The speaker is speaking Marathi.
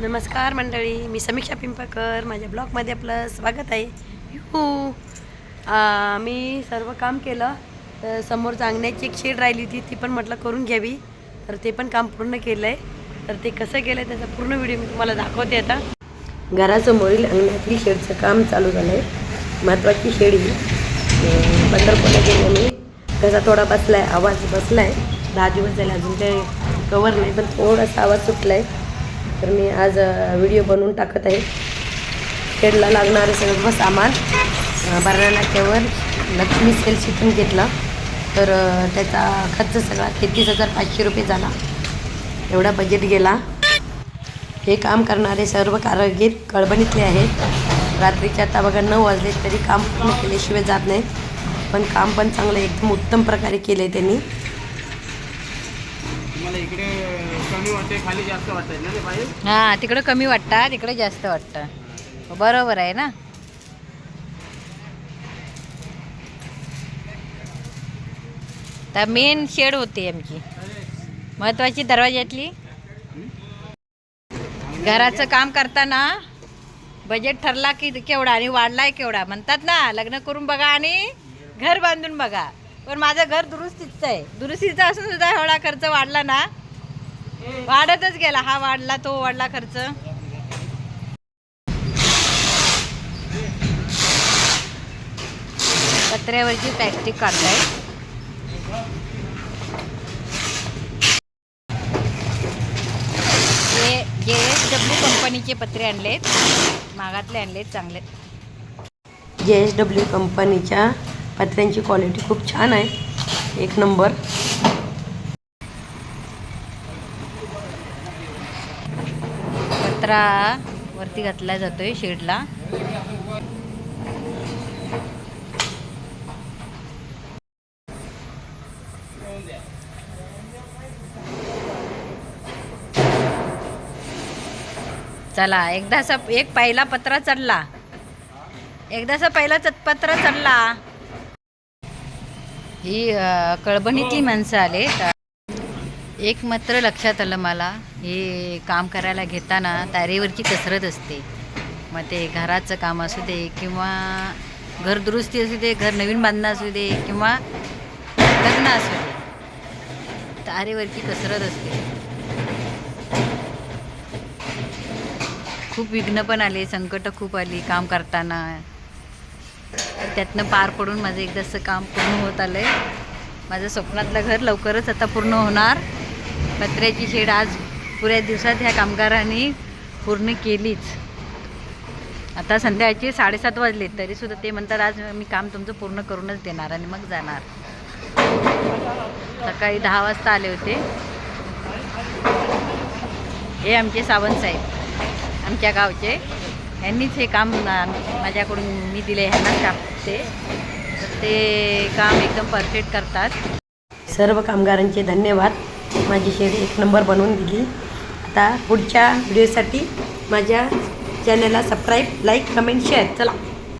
नमस्कार मंडळी मी समीक्षा पिंपळकर. माझ्या ब्लॉगमध्ये आपलं स्वागत आहे. यू. मी सर्व काम केलं. तर समोर अंगण्याची एक शेड राहिली होती ती पण म्हटलं करून घ्यावी. तर ते पण काम पूर्ण केलं आहे तर ते कसं केलं आहे त्याचा पूर्ण व्हिडिओ मी तुम्हाला दाखवते आता. घरासमोरील अंगणातील शेडचं काम चालू झालं आहे महत्त्वाची शेड ही अं, पंढरपूरला गेलं मी कसा थोडा बसला आहे आवाज बसला आहे दहा दिवस झाले अजून काही कवर नाही पण थोडासा आवाज सुटला आहे तर मी आज व्हिडिओ बनवून टाकत आहे. शेडला लागणारं सर्व सामान. अ, नाक्यावर लक्ष्मी सेल शिकून घेतला. तर त्याचा खर्च सगळा तेहतीस हजार पाचशे रुपये झाला. एवढा बजेट गेला. हे काम करणारे सर्व कारागीर कळबणीतले आहेत. रात्रीच्या आता बघा नऊ वाजले तरी काम पूर्ण केल्याशिवाय जात नाहीत. पण काम पण चांगलं एकदम उत्तम प्रकारे केलं आहे त्यांनी इकडे कमी वाटते खाली जास्त ना ते हा तिकडं कमी वाटतं तिकडे जास्त वाटतं. बरोबर आहे ना? तर मेन शेड होती आमची. महत्वाची दरवाज्यातली. घराचं काम करताना बजेट ठरला की केवढा आणि वाढलाय केवढा. म्हणतात ना लग्न करून बघा आणि घर बांधून बघा. पण माझं घर दुरुस्तीचं आहे. दुरुस्तीचं असून सुद्धा एवढा खर्च वाढला ना वाढतच गेला हा वाढला तो वाढला खर्च. पत्र्यावरची प्लॅस्टिक काढताय. जे जे एस डब्ल्यू कंपनीचे पत्रे आणलेत. मागातले आणलेत चांगले. जे एस डब्ल्यू कंपनीच्या पत्र्यांची क्वालिटी खूप छान आहे. एक नंबर. पत्रा वरती घातला जातोय शेडला. चला एकदाचा एक पहिला पत्रा चढला. एकदाचा पहिला पत्रा चढला. ही कळबणीतली माणसं आले एक मात्र लक्षात आलं मला हे काम करायला घेताना तारेवरची कसरत असते. मग ते घराचं काम असू दे किंवा घर दुरुस्ती असू दे घर नवीन बांधणं असू दे किंवा लग्न असू दे तारेवरची कसरत असते. खूप विघ्न पण आले संकट खूप आली काम करताना. त्यातनं पार पडून माझं एकदाचं काम पूर्ण होत आलं आहे माझं स्वप्नातलं घर लवकरच आता पूर्ण होणार. पत्र्याची शेड आज पुऱ्या दिवसात ह्या कामगारांनी पूर्ण केलीच. आता संध्याकाळचे साडेसात वाजले तरीसुद्धा ते म्हणतात आज मी काम तुमचं पूर्ण करूनच देणार आणि मग जाणार. सकाळी दहा वाजता आले होते. हे आमचे सावंत साहेब आमच्या गावचे. यांनीच हे काम माझ्याकडून मी दिले ह्यांनाच कापते तर ते काम एकदम परफेक्ट करतात. सर्व कामगारांचे धन्यवाद. माझी शेड एक नंबर बनवून दिली. आता पुढच्या व्हिडिओसाठी माझ्या चॅनलला सबस्क्राईब लाईक कमेंट शेअर चला.